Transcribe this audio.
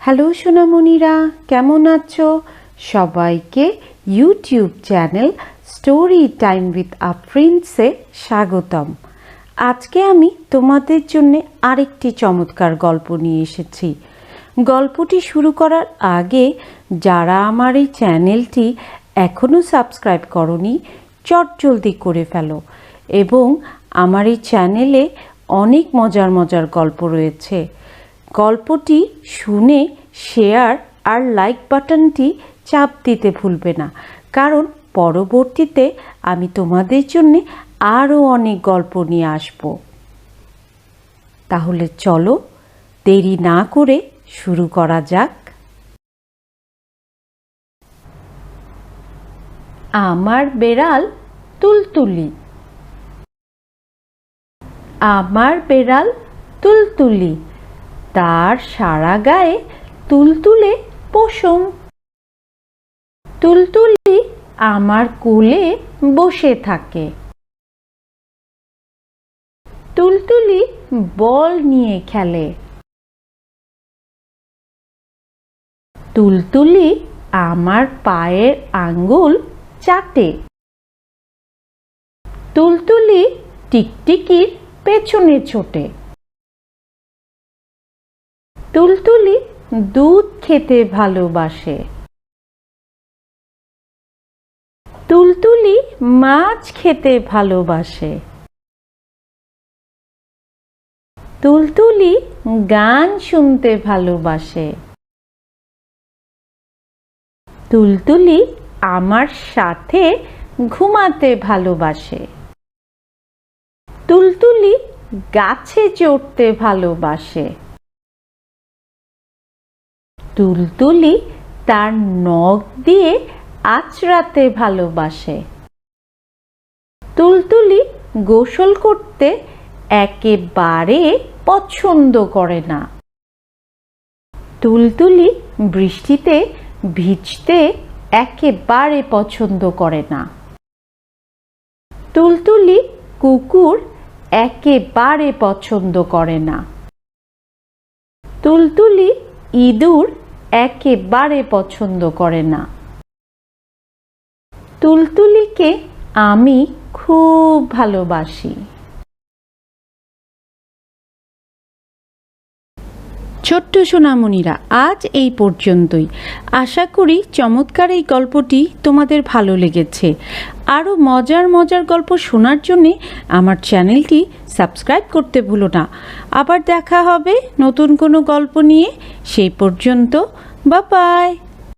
Hello সোনামণিরা, কেমন আছো? সবাইকে YouTube channel story time with a প্রিন্সে স্বাগতম। আজকে আমি তোমাদের জন্য আরেকটি চমৎকার গল্প নিয়ে এসেছি। গল্পটি শুরু করার আগে যারা আমার এই চ্যানেলটি এখনও সাবস্ক্রাইব করনি চটজলদি করে ফেলো এবং আমার এই চ্যানেলে অনেক মজার মজার গল্প রয়েছে। গল্পটি শুনে শেয়ার আর লাইক বাটনটি চাপ দিতে ভুলবে না। কারণ পরবর্তীতে আমি তোমাদের জন্য আরও অনেক গল্প নিয়ে আসব। তাহলে চলো দেরি না করে শুরু করা যাক। আমার বেড়াল তুলতুলি। আমার বেড়াল তুলতুলি। তার সারা গায়ে তুলতুলে পশম। তুলতুলি আমার কোলে বসে থাকে। তুলতুলি বল নিয়ে খেলে। তুলতুলি আমার পায়ের আঙ্গুল চাটে। তুলতুলি টিকটিকির পেছনে ছোটে। তুলতুলি দুধ খেতে ভালোবাসে। তুলতুলি মাছ খেতে ভালোবাসে। তুলতুলি গান শুনতে ভালোবাসে। তুলতুলি আমার সাথে ঘুমাতে ভালোবাসে। তুলতুলি গাছে চড়তে ভালোবাসে। তুলতুলি তার নখ দিয়ে আঁচড়াতে ভালোবাসে। তুলতুলি গোসল করতে একেবারে পছন্দ করে না। তুলতুলি বৃষ্টিতে ভিজতে একেবারে পছন্দ করে না। তুলতুলি কুকুর একেবারে পছন্দ করে না। তুলতুলি ইঁদুর একেবারে পছন্দ করে না। তুলতুলিকে আমি খুব ভালোবাসি। ছোট্ট সোনামণিরা, আজ এই পর্যন্তই। আশা করি চমৎকার এই গল্পটি তোমাদের ভালো লেগেছে। আরও মজার মজার গল্প শোনার জন্যে আমার চ্যানেলটি সাবস্ক্রাইব করতে ভুলো না। আবার দেখা হবে নতুন কোনো গল্প নিয়ে। সেই পর্যন্ত বা বাই